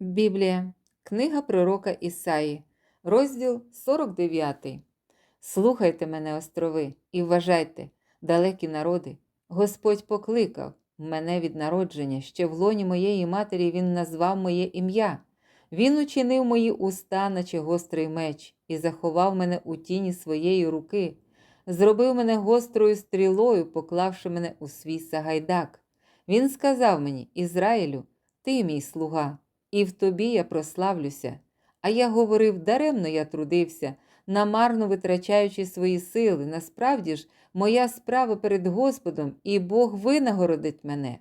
Біблія, книга пророка Ісаї, розділ 49. Слухайте мене, острови, і вважайте, далекі народи. Господь покликав мене від народження, ще в лоні моєї матері Він назвав моє ім'я. Він учинив мої уста, наче гострий меч, і заховав мене у тіні своєї руки, зробив мене гострою стрілою, поклавши мене у свій сагайдак. Він сказав мені, Ізраїлю, ти мій слуга, і в тобі я прославлюся. А я говорив, даремно я трудився, намарно витрачаючи свої сили. Насправді ж, моя справа перед Господом, і Бог винагородить мене.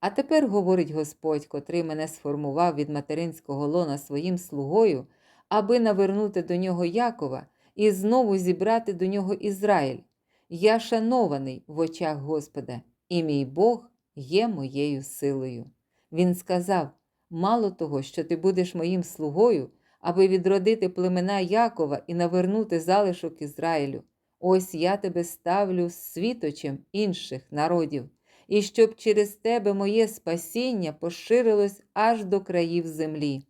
А тепер говорить Господь, котрий мене сформував від материнського лона своїм слугою, аби навернути до нього Якова і знову зібрати до нього Ізраїль. Я шанований в очах Господа, і мій Бог є моєю силою. Він сказав: мало того, що ти будеш моїм слугою, аби відродити племена Якова і навернути залишок Ізраїлю. Ось я тебе ставлю світочем інших народів, і щоб через тебе моє спасіння поширилось аж до країв землі.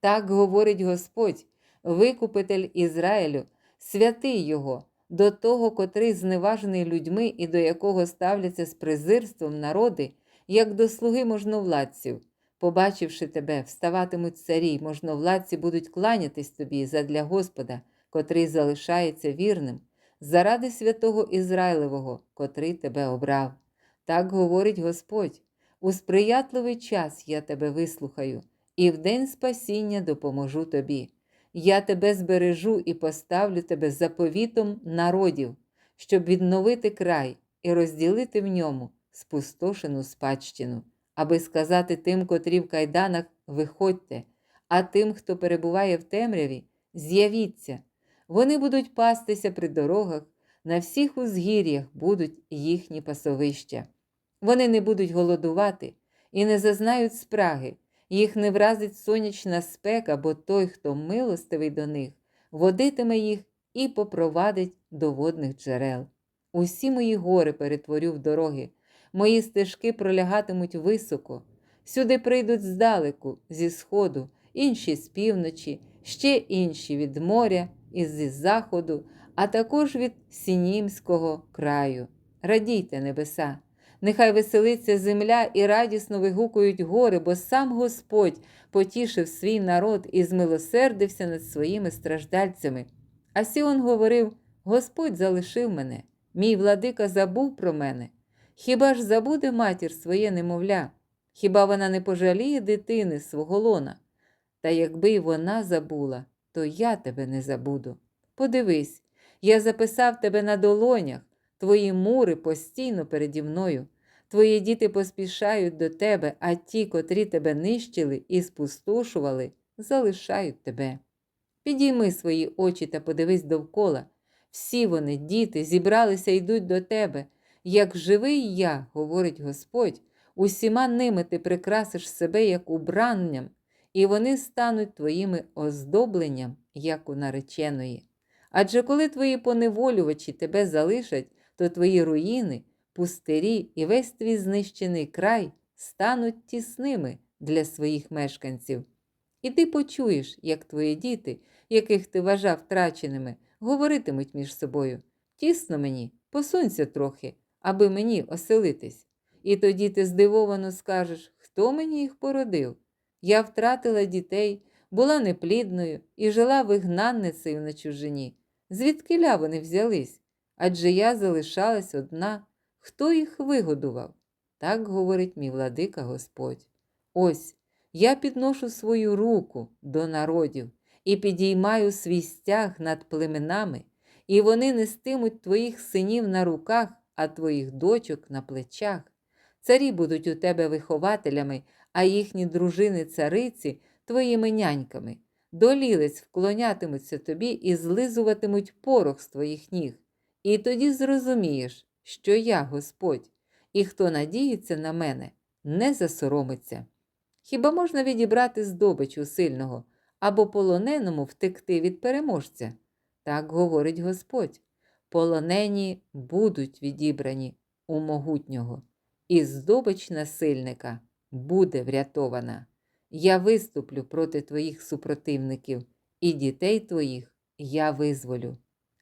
Так говорить Господь, Викупитель Ізраїлю, святий Його, до того, котрий зневажений людьми і до якого ставляться з презирством народи, як до слуги можновладців. Побачивши тебе, вставатимуть царі, можновладці будуть кланятись тобі задля Господа, котрий залишається вірним, заради святого Ізраїлевого, котрий тебе обрав. Так говорить Господь: у сприятливий час я тебе вислухаю, і в день спасіння допоможу тобі. Я тебе збережу і поставлю тебе заповітом народів, щоб відновити край і розділити в ньому спустошену спадщину аби сказати тим, котрі в кайданах виходьте, а тим, хто перебуває в темряві, з'явіться. Вони будуть пастися при дорогах, на всіх узгір'ях будуть їхні пасовища. Вони не будуть голодувати і не зазнають спраги, їх не вразить сонячна спека, бо той, хто милостивий до них, водитиме їх і попровадить до водних джерел. Усі мої гори перетворю в дороги, Мої стежки пролягатимуть високо, сюди прийдуть здалеку, зі сходу, інші з півночі, ще інші від моря і зі заходу, а також від Сінімського краю. Радійте, небеса! Нехай веселиться земля і радісно вигукують гори, бо сам Господь потішив свій народ і змилосердився над своїми страждальцями. А Сіон говорив: Господь залишив мене, мій владика забув про мене. Хіба ж забуде матір своє немовля? Хіба вона не пожаліє дитини свого лона? Та якби й вона забула, то я тебе не забуду. Подивись, я записав тебе на долонях, твої мури постійно переді мною. Твої діти поспішають до тебе, а ті, котрі тебе нищили і спустошували, залишають тебе. Підійми свої очі та подивись довкола. Всі вони, діти, зібралися йдуть до тебе. Як живий я, говорить Господь, усіма ними ти прикрасиш себе як убранням, і вони стануть твоїми оздобленням, як у нареченої. Адже коли твої поневолювачі тебе залишать, то твої руїни, пустирі і весь твій знищений край стануть тісними для своїх мешканців. І ти почуєш, як твої діти, яких ти вважав втраченими, говоритимуть між собою. Тісно мені, посунься трохи аби мені оселитись. І тоді ти здивовано скажеш, хто мені їх породив. Я втратила дітей, була неплідною і жила вигнанницею на чужині. Звідкиля вони взялись? Адже я залишалась одна. Хто їх вигодував? Так говорить мій владика Господь. Ось я підношу свою руку до народів і підіймаю свій стяг над племенами, і вони нестимуть твоїх синів на руках а твоїх дочок на плечах. Царі будуть у тебе вихователями, а їхні дружини цариці твоїми няньками. Долілець вклонятимуться тобі і злизуватимуть порох з твоїх ніг. І тоді зрозумієш, що я Господь, і хто надіється на мене, не засоромиться. Хіба можна відібрати здобич у сильного або полоненому втекти від переможця? Так говорить Господь полонені будуть відібрані у могутнього, і здобич насильника буде врятована. я виступлю проти твоїх супротивників, і дітей твоїх я визволю.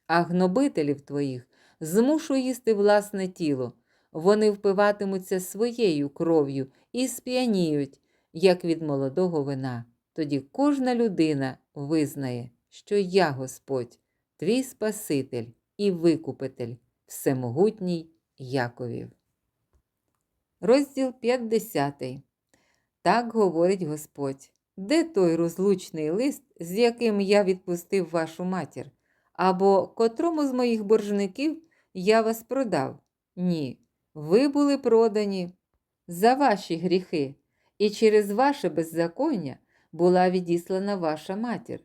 А гнобителів твоїх змушу їсти власне тіло, вони впиватимуться своєю кров'ю і сп'яніють, як від молодого вина. Тоді кожна людина визнає, що я Господь, твій Спаситель і Викупитель, Всемогутній Яковів. Розділ 50. Так говорить Господь. Де той розлучний лист, з яким я відпустив вашу матір? Або котрому з моїх боржників я вас продав? Ні, ви були продані за ваші гріхи, і через ваше беззаконня була відіслана ваша матір.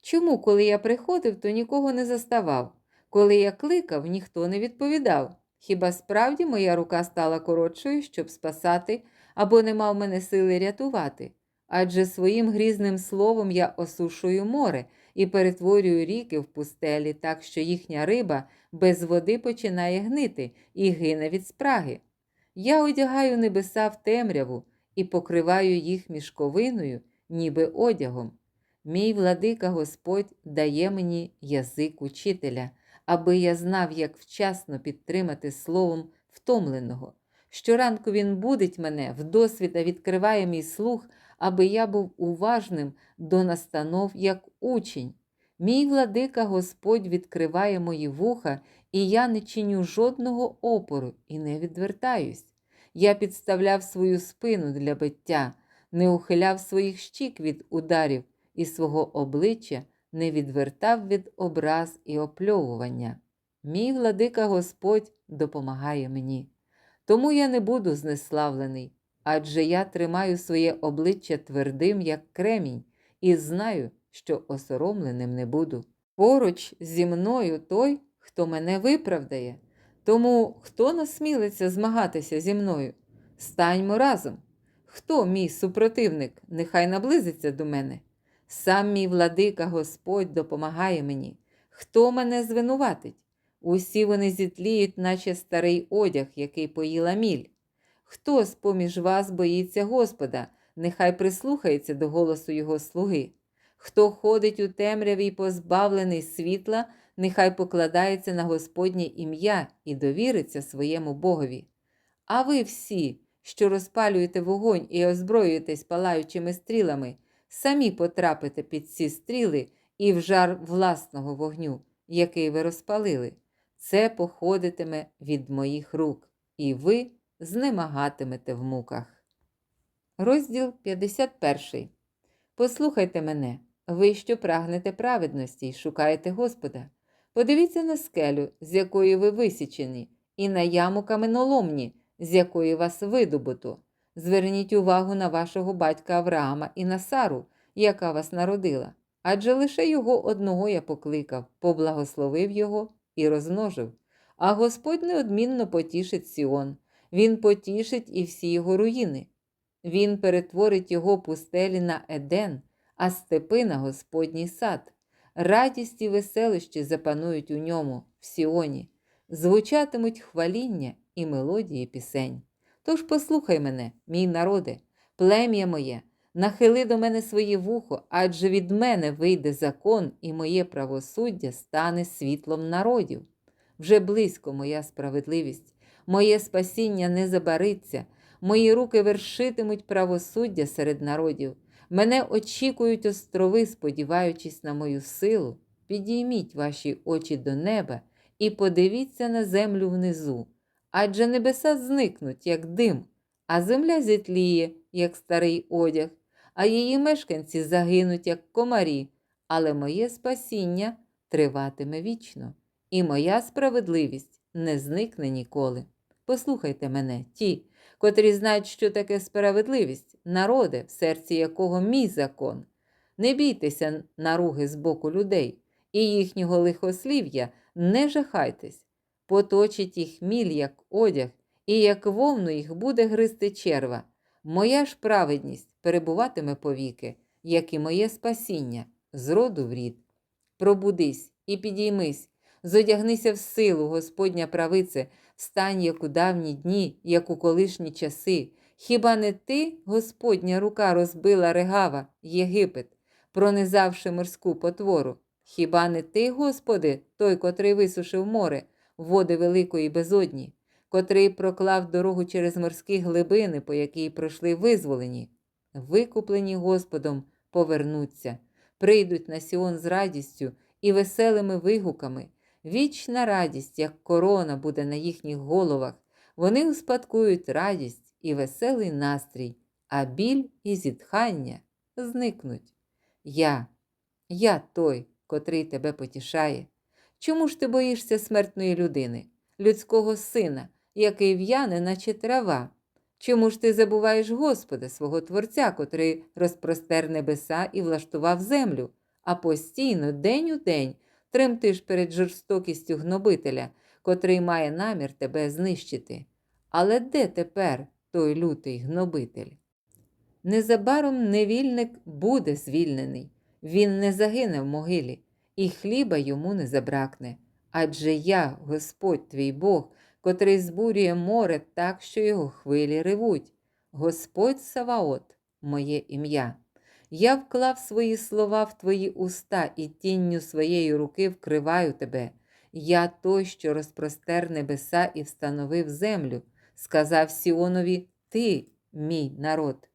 Чому, коли я приходив, то нікого не заставав? Коли я кликав, ніхто не відповідав. Хіба справді моя рука стала коротшою, щоб спасати, або не мав мене сили рятувати? Адже своїм грізним словом я осушую море і перетворюю ріки в пустелі, так що їхня риба без води починає гнити і гине від спраги. Я одягаю небеса в темряву і покриваю їх мішковиною, ніби одягом. Мій владика Господь дає мені язик учителя, аби я знав, як вчасно підтримати словом втомленого. Щоранку він будить мене, вдосвіта відкриває мій слух, аби я був уважним до настанов як учень. Мій владика Господь відкриває мої вуха, і я не чиню жодного опору і не відвертаюсь. Я підставляв свою спину для биття, не ухиляв своїх щік від ударів і свого обличчя не відвертав від образ і опльовування. Мій владика Господь допомагає мені. Тому я не буду знеславлений, адже я тримаю своє обличчя твердим, як кремінь, і знаю, що осоромленим не буду. Поруч зі мною той, хто мене виправдає. Тому хто насмілиться змагатися зі мною? Станьмо разом. Хто мій супротивник, нехай наблизиться до мене. Сам мій владика Господь допомагає мені. Хто мене звинуватить? Усі вони зітліють, наче старий одяг, який поїла міль. Хто з поміж вас боїться Господа, нехай прислухається до голосу Його слуги. Хто ходить у темряві й позбавлений світла, нехай покладається на Господнє ім'я і довіриться своєму Богові. А ви всі, що розпалюєте вогонь і озброюєтесь палаючими стрілами, самі потрапите під ці стріли і в жар власного вогню, який ви розпалили. Це походитиме від моїх рук, і ви знемагатимете в муках. Розділ 51. Послухайте мене, ви, що прагнете праведності й шукаєте Господа. Подивіться на скелю, з якої ви висічені, і на яму каменоломні, з якої вас видобуто. Зверніть увагу на вашого батька Авраама і на Сару, яка вас народила. Адже лише його одного я покликав, поблагословив його і розмножив. А Господь неодмінно потішить Сіон, Він потішить і всі його руїни. Він перетворить його пустелі на Еден, а степи на Господній сад. Радість і веселощі запанують у ньому, в Сіоні, звучатимуть хваління і мелодії пісень. Тож послухай мене, мій народе, плем'я моє, нахили до мене своє вухо, адже від мене вийде закон, і моє правосуддя стане світлом народів. Вже близько моя справедливість, моє спасіння не забариться, мої руки вершитимуть правосуддя серед народів. Мене очікують острови, сподіваючись на мою силу. Підійміть ваші очі до неба і подивіться на землю внизу. Адже небеса зникнуть, як дим, а земля зітліє, як старий одяг, а її мешканці загинуть, як комарі, але моє спасіння триватиме вічно, і моя справедливість не зникне ніколи. Послухайте мене, ті, котрі знають, що таке справедливість, народи, в серці якого мій закон. Не бійтеся наруги з боку людей, і їхнього лихослів'я не жахайтесь поточить їх міль, як одяг, і як вовну їх буде гризти черва. Моя ж праведність перебуватиме повіки, як і моє спасіння, з роду в рід. Пробудись і підіймись, зодягнися в силу, Господня правице, встань, як у давні дні, як у колишні часи, Хіба не ти, Господня рука розбила регава, Єгипет, пронизавши морську потвору? Хіба не ти, Господи, той, котрий висушив море, води великої безодні, котрий проклав дорогу через морські глибини, по якій пройшли визволені? Викуплені Господом повернуться, прийдуть на Сіон з радістю і веселими вигуками. Вічна радість, як корона, буде на їхніх головах. Вони успадкують радість і веселий настрій, а біль і зітхання зникнуть. Я, я той, котрий тебе потішає. Чому ж ти боїшся смертної людини, людського сина, який в'яне, наче трава? Чому ж ти забуваєш Господа, свого Творця, котрий розпростер небеса і влаштував землю, а постійно, день у день, тремтиш перед жорстокістю гнобителя, котрий має намір тебе знищити? Але де тепер той лютий гнобитель? Незабаром невільник буде звільнений, він не загине в могилі, і хліба йому не забракне. Адже я, Господь твій Бог, котрий збурює море так, що його хвилі ревуть. Господь Саваот, моє ім'я. Я вклав свої слова в твої уста і тінню своєї руки вкриваю тебе. Я той, що розпростер небеса і встановив землю, сказав Сіонові, Ти, мій народ.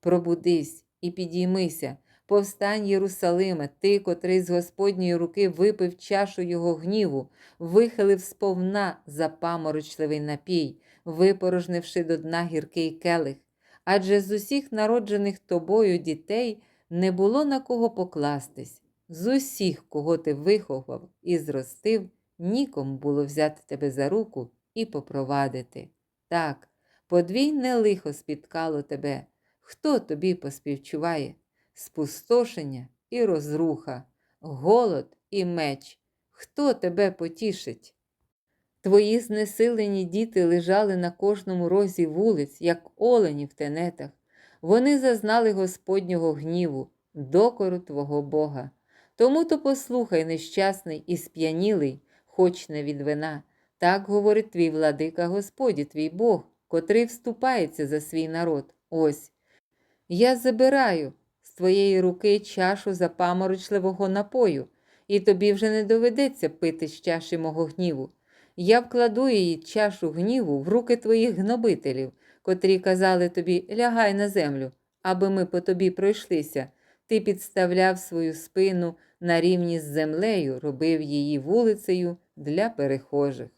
Пробудись і підіймися, повстань, Єрусалиме, ти, котрий з Господньої руки випив чашу його гніву, вихилив сповна запаморочливий напій, випорожнивши до дна гіркий келих. Адже з усіх народжених тобою дітей не було на кого покластись. З усіх, кого ти виховав і зростив, нікому було взяти тебе за руку і попровадити. Так, подвійне лихо спіткало тебе. Хто тобі поспівчуває? Спустошення і розруха, голод і меч. Хто тебе потішить? Твої знесилені діти лежали на кожному розі вулиць, як олені в тенетах. Вони зазнали Господнього гніву, докору Твого Бога. Тому то послухай, нещасний і сп'янілий, хоч не від вина. Так говорить твій владика Господі, твій Бог, котрий вступається за свій народ. Ось. Я забираю твоєї руки чашу запаморочливого напою, і тобі вже не доведеться пити з чаші мого гніву. Я вкладу її чашу гніву в руки твоїх гнобителів, котрі казали тобі лягай на землю, аби ми по тобі пройшлися. Ти підставляв свою спину на рівні з землею, робив її вулицею для перехожих.